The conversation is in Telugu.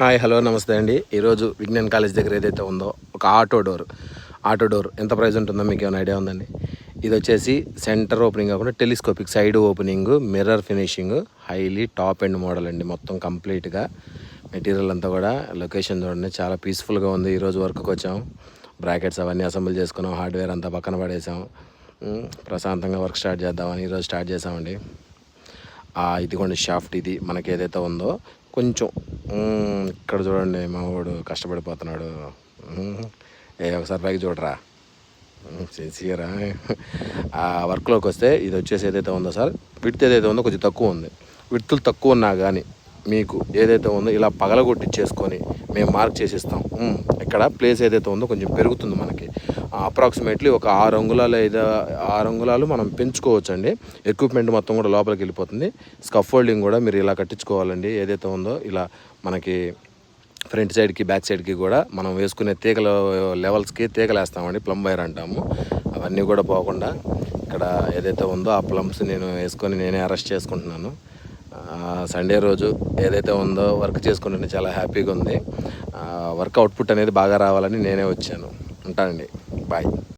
హాయ్ హలో నమస్తే అండి. ఈరోజు విజ్ఞాన్ కాలేజ్ దగ్గర ఏదైతే ఉందో ఒక ఆటో డోర్. ఆటో డోర్ ఎంత ప్రైస్ ఉంటుందో మీకు ఏమైనా ఐడియా ఉందండి? ఇది వచ్చేసి సెంటర్ ఓపెనింగ్ కాకుండా telescopic side opening mirror finishing highly top end model అండి మొత్తం కంప్లీట్గా. మెటీరియల్ అంతా కూడా లొకేషన్ చూడండి చాలా పీస్ఫుల్గా ఉంది. ఈరోజు వర్క్కి వచ్చాం. బ్రాకెట్స్ అవన్నీ అసెంబుల్ చేసుకున్నాం. హార్డ్వేర్ అంతా పక్కన పడేసాం. ప్రశాంతంగా వర్క్ స్టార్ట్ చేద్దామని ఈరోజు స్టార్ట్ చేసామండి. ఇదిగోండి షాఫ్ట్ ఇది. మనకి ఏదైతే ఉందో కొంచెం ఇక్కడ చూడండి మా వాడు కష్టపడిపోతున్నాడు. ఏ ఒకసారి పైకి చూడరా. సిన్సియరా. ఆ వర్క్లోకి వస్తే ఇది వచ్చేసి ఏదైతే ఉందో సార్ విడితే ఏదైతే ఉందో కొంచెం తక్కువ ఉంది. విడ్తులు తక్కువ ఉన్నా కానీ మీకు ఏదైతే ఉందో ఇలా పగలగొట్టించేసుకొని మేము మార్క్ చేసిస్తాం. ఇక్కడ ప్లేస్ ఏదైతే ఉందో కొంచెం పెరుగుతుంది మనకి. అప్రాక్సిమేట్లీ ఒక ఆరు అంగుళాలు ఐదు ఆరు అంగుళాలు మనం పెంచుకోవచ్చు అండి ఎక్విప్మెంట్ మొత్తం కూడా లోపలికి వెళ్ళిపోతుంది. స్కఫోల్డింగ్ కూడా మీరు ఇలా కట్టించుకోవాలండి. ఏదైతే ఉందో ఇలా మనకి ఫ్రంట్ సైడ్కి బ్యాక్ సైడ్కి కూడా మనం వేసుకునే తీగల లెవెల్స్కి తీగలు వేస్తామండి ప్లమ్ వైర్ అంటాము. అవన్నీ కూడా పోకుండా ఇక్కడ ఏదైతే ఉందో ఆ ప్లమ్స్ నేను వేసుకొని నేనే అరెస్ట్ చేసుకుంటున్నాను. సండే రోజు ఏదైతే ఉందో వర్క్ చేసుకుంటుంటే చాలా హ్యాపీగా ఉంది. వర్క్ అవుట్పుట్ అనేది బాగా రావాలని నేనే వచ్చాను. ఉంటానండి. బాయ్.